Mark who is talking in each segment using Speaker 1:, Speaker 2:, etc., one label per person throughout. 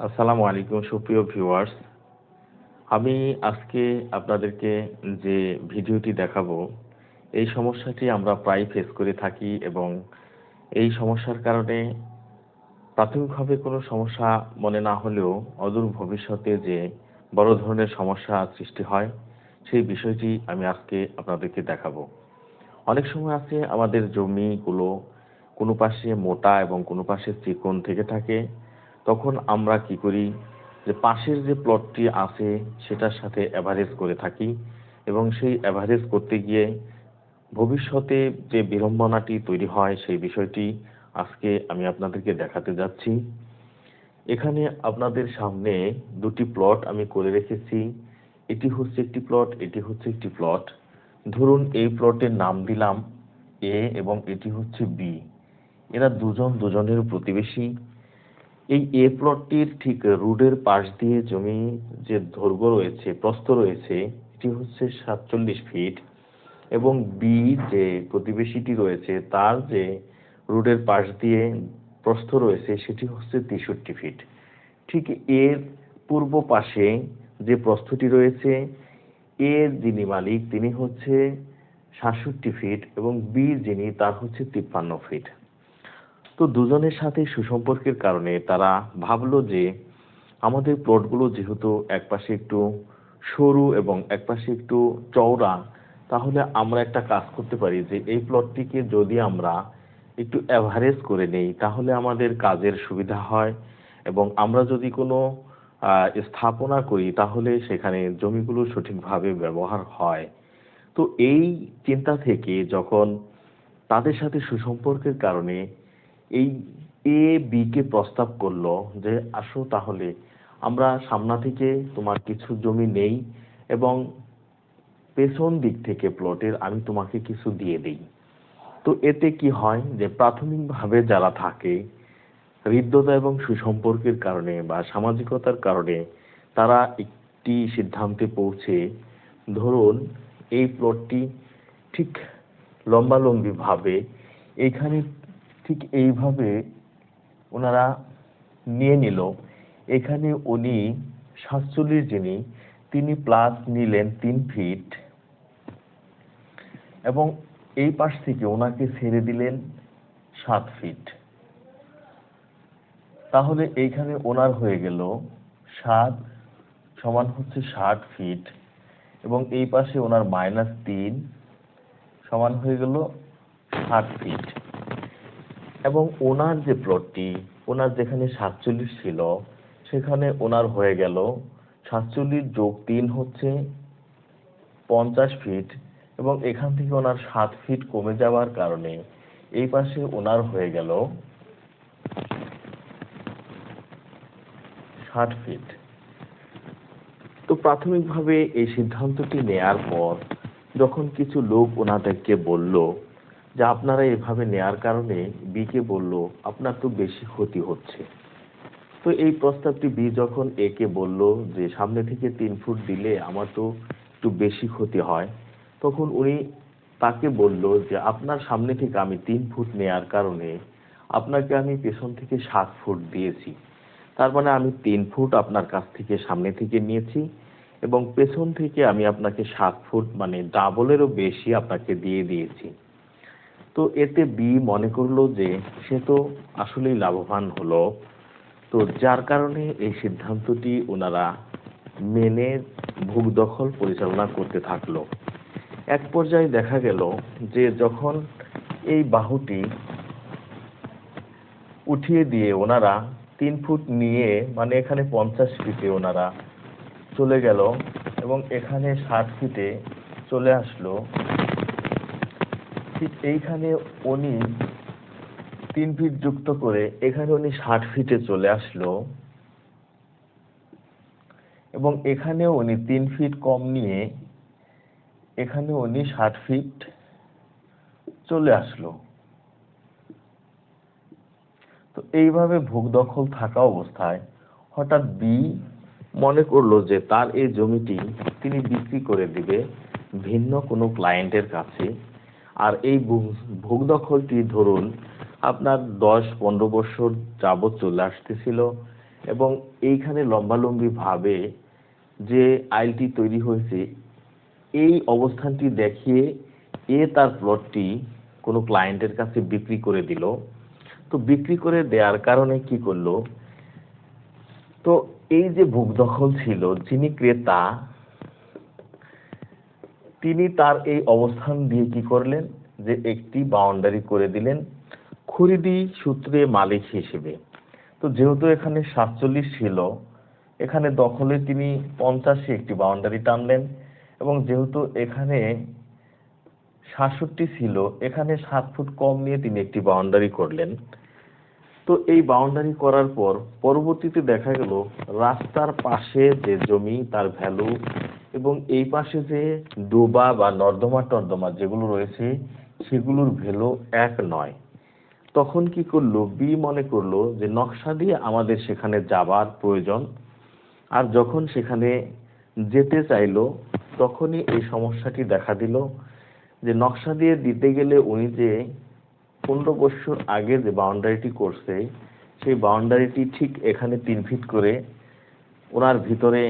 Speaker 1: আসসালামু আলাইকুম, সুপ্রিয় ভিউয়ার্স। আমি আজকে আপনাদেরকে যে ভিডিওটি দেখাবো, এই সমস্যাটি আমরা প্রায় ফেস করে থাকি এবং এই সমস্যার কারণে প্রাথমিকভাবে কোনো সমস্যা মনে না হলেও অদূর ভবিষ্যতে যে বড় ধরনের সমস্যা সৃষ্টি হয়, সেই বিষয়টি আমি আজকে আপনাদেরকে দেখাবো। অনেক সময় আছে আমাদের জমিগুলো কোনো পাশে মোটা এবং কোনো পাশে চিকন থেকে থাকে তখন আমরা কি করি যে পাশের যে প্লটটি আছে সেটার সাথে অ্যাভারেজ করে থাকি এবং সেই অ্যাভারেজ করতে গিয়ে ভবিষ্যতে যে বিড়ম্বনাটি তৈরি হয় সেই বিষয়টি আজকে আমি আপনাদেরকে দেখাতে যাচ্ছি। এখানে আপনাদের সামনে দুটি প্লট আমি করে রেখেছি। এটি হচ্ছে একটি প্লট এটি হচ্ছে একটি প্লট ধরুন এই প্লটের নাম দিলাম এ এবং এটি হচ্ছে বি এরা দুজন দুজনের প্রতিবেশী। এই এ প্লটটির ঠিক রোডের পাশ দিয়ে জমি যে দৈর্ঘ্য রয়েছে, প্রস্থ রয়েছে, এটি হচ্ছে সাতচল্লিশ ফিট এবং বি যে প্রতিবেশীটি রয়েছে, তার যে রোডের পাশ দিয়ে প্রস্থ রয়েছে, সেটি হচ্ছে তেষট্টি ফিট ঠিক এর পূর্ব পাশে যে প্রস্থটি রয়েছে, এর যিনি মালিক, তিনি হচ্ছে সাতষট্টি ফিট এবং বি যিনি, তার হচ্ছে তিপ্পান্ন ফিট তো দুজনের সাথে সুসম্পর্কের কারণে তারা ভাবলো যে আমাদের প্লটগুলো যেহেতু একপাশে একটু সরু এবং একপাশে একটু চওড়া, তাহলে আমরা একটা কাজ করতে পারি যে এই প্লটটিকে যদি আমরা একটু অ্যাভারেজ করে নেই, তাহলে আমাদের কাজের সুবিধা হয় এবং আমরা যদি কোনো স্থাপনা করি, তাহলে সেখানে জমিগুলো সঠিকভাবে ব্যবহার হয়। তো এই চিন্তা থেকে যখন তাদের সাথে সুসম্পর্কের কারণে এই এ বি কে প্রস্তাব করল যে, আসো তাহলে, আমরা সামনা থেকে তোমার কিছু জমি নেই এবং পেছন দিক থেকে প্লটের আমি তোমাকে কিছু দিয়ে দিই। তো এতে কি হয় যে, প্রাথমিকভাবে যারা থাকে, হৃদ্যতা এবং সুসম্পর্কের কারণে বা সামাজিকতার কারণে তারা একটি সিদ্ধান্তে পৌঁছে, ধরুন, এই প্লটটি ঠিক লম্বালম্বিভাবে এইখানে ঠিক এইভাবে ওনারা নিয়ে নিল। এখানে উনি সাতচল্লিশ যিনি, তিনি প্লাস নিলেন তিন ফিট এবং এই পাশ থেকে ওনাকে ছেড়ে দিলেন সাত ফিট তাহলে এইখানে ওনার হয়ে গেল সাত সমান হচ্ছে ষাট ফিট এবং এই পাশে ওনার মাইনাস তিন সমান হয়ে গেল ষাট ফিট এবং ওনার যে প্লটটি ওনার যেখানে সাতচল্লিশ ছিল, সেখানে ওনার হয়ে গেল সাতচল্লিশ যোগ তিন হচ্ছে পঞ্চাশ ফিট এবং এখান থেকে ওনার সাত ফিট কমে যাওয়ার কারণে এই পাশে ওনার হয়ে গেল ষাট ফিট তো প্রাথমিকভাবে এই সিদ্ধান্তটি নেয়ার পর যখন কিছু লোক ওনাদেরকে বলল যে আপনারা এভাবে নেয়ার কারণে বিকে বলল, আপনার তো বেশি ক্ষতি হচ্ছে। তো এই প্রস্তাবটি বি যখন একে বলল যে, সামনে থেকে তিন ফুট দিলে আমার তো একটু বেশি ক্ষতি হয়, তখন উনি তাকে বলল যে, আপনার সামনে থেকে আমি তিন ফুট নেয়ার কারণে আপনাকে আমি পেছন থেকে সাত ফুট দিয়েছি। তার মানে আমি তিন ফুট আপনার কাছ থেকে সামনে থেকে নিয়েছি এবং পেছন থেকে আমি আপনাকে সাত ফুট মানে ডাবলেরও বেশি আপনাকে দিয়ে দিয়েছি। তো এতে বি মনে করল যে সে তো আসলেই লাভবান হলো। তো যার কারণে এই সিদ্ধান্তটি ওনারা মেনে ভোগ দখল পরিচালনা করতে থাকল। এক পর্যায়ে দেখা গেল যে যখন এই বাহুটি উঠিয়ে দিয়ে ওনারা তিন ফুট নিয়ে মানে এখানে পঞ্চাশ ফিটে ওনারা চলে গেল এবং এখানে ষাট ফিটে চলে আসলো ঠিক এইখানে উনি তিন ফিট যুক্ত করে এখানে উনি ষাট ফিটে চলে আসলো। এবং এখানেও উনি তিন ফিট কম নিয়ে এখানে উনি ষাট ফিট চলে আসলো। তো এইভাবে ভোগ দখল থাকা অবস্থায় হঠাৎ বি মনে করল যে তার এই জমিটি তিনি বিক্রি করে দিবে ভিন্ন কোনো ক্লায়েন্টের কাছে। আর এই ভোগ দখলটি ধরুন আপনার দশ পনেরো বছর যাবৎ চলে আসতেছিল এবং এইখানে লম্বালম্বি ভাবে যে আইলটি তৈরি হয়েছে, এই অবস্থানটি দেখিয়ে এ তার প্লটটি কোনো ক্লায়েন্টের কাছে বিক্রি করে দিল। তো বিক্রি করে দেওয়ার কারণে কি করল? তো এই যে ভূ দখল ছিল, যিনি ক্রেতা তিনি তার এই অবস্থান দিয়ে কি করলেন? যে একটি বাউন্ডারি করে দিলেন খরিদি সূত্রে মালিক হিসেবে। তো যেহেতু এখানে সাতচল্লিশ ছিল, এখানে দখলে তিনি পঞ্চাশে একটি বাউন্ডারি টানলেন এবং যেহেতু এখানে সাতষট্টি ছিল, এখানে সাত ফুট কম নিয়ে তিনি একটি বাউন্ডারি করলেন। তো এই বাউন্ডারি করার পর পরবর্তীতে দেখা গেল রাস্তার পাশে যে জমি তার ভ্যালু এবং এই পাশে যে ডোবা বা নর্দমা টর্দমা যেগুলো রয়েছে, সেগুলোর ভ্যালু এক নয়। তখন কি করল? বি মনে করল যে, নকশা দিয়ে আমাদের সেখানে যাবার প্রয়োজন। আর যখন সেখানে যেতে চাইলো, তখনই এই সমস্যাটি দেখা দিল যে, নকশা দিয়ে দিতে গেলে উনি যে, পনেরো বছর আগে যে বাউন্ডারিটি করছে, সেই বাউন্ডারিটি ঠিক এখানে তিন ফিট করে ওনার ভিতরে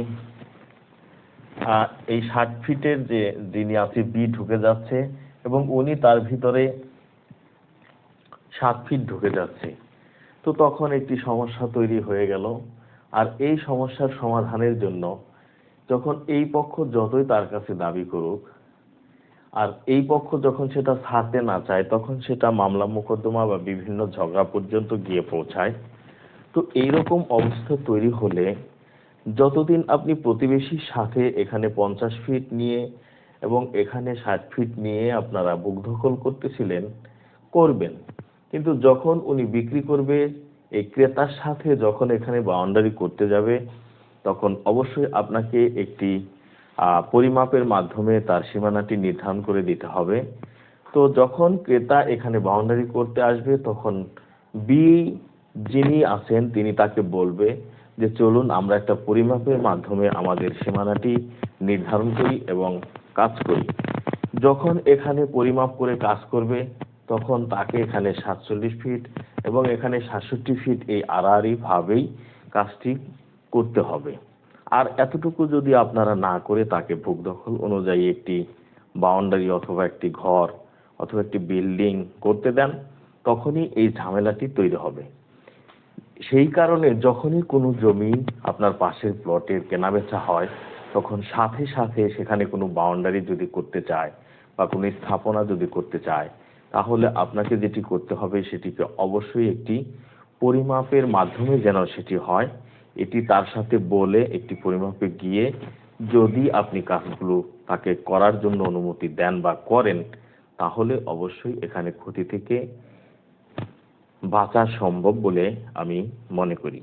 Speaker 1: এই ষাট ফিটের যে যিনি আছে, বি ঢুকে যাচ্ছে এবং উনি তার ভিতরে সাত ফিট ঢুকে যাচ্ছে। তো তখন একটি সমস্যা তৈরি হয়ে গেল। আর এই সমস্যার সমাধানের জন্য যখন এই পক্ষ যতই তার কাছে দাবি করুক, আর এই পক্ষ যখন সেটা ছাড়তে না চায়, তখন সেটা মামলা মোকদ্দমা বা বিভিন্ন ঝগড়া পর্যন্ত গিয়ে পৌঁছায়। তো এইরকম অবস্থা তৈরি হলে যতদিন আপনি প্রতিবেশীর সাথে এখানে পঞ্চাশ ফিট নিয়ে এবং এখানে ষাট ফিট নিয়ে আপনারা বুক দখল করতেছিলেন, করবেন। কিন্তু যখন উনি বিক্রি করবে, এই ক্রেতার সাথে যখন এখানে বাউন্ডারি করতে যাবে, তখন অবশ্যই আপনাকে একটি পরিমাপের মাধ্যমে তার সীমানাটি নির্ধারণ করে দিতে হবে। তো যখন ক্রেতা এখানে বাউন্ডারি করতে আসবে, তখন বি যিনি আছেন, তিনি তাকে বলবে যে চলুন আমরা একটা পরিমাপের মাধ্যমে আমাদের সীমানাটি নির্ধারণ করি এবং কাজ করি। যখন এখানে পরিমাপ করে কাজ করবে, তখন তাকে এখানে সাতচল্লিশ ফিট এবং এখানে সাতষট্টি ফিট এই আড়াআড়ি ভাবেই কাজটি করতে হবে। আর এতটুকু যদি আপনারা না করে তাকে ভূ দখল অনুযায়ী একটি বাউন্ডারি অথবা একটি ঘর অথবা একটি বিল্ডিং করতে দেন, তখনই এই ঝামেলাটি তৈরি হবে। সেই কারণে যখনই কোনো জমি আপনার পাশের প্লটের কেনাবেচা হয়, তখন সাথে সাথে সেখানে কোনো বাউন্ডারি যদি করতে চায় বা কোনো স্থাপনা যদি করতে চায়, তাহলে আপনাকে যেটি করতে হবে সেটিকে অবশ্যই একটি পরিমাপের মাধ্যমে যেন সেটি হয়। এটি তার সাথে বলে একটি পরিমাপে গিয়ে যদি আপনি কাজগুলো তাকে করার জন্য অনুমতি দেন বা করেন, তাহলে অবশ্যই এখানে ক্ষতি থেকে বাঁচা সম্ভব বলে আমি মনে করি।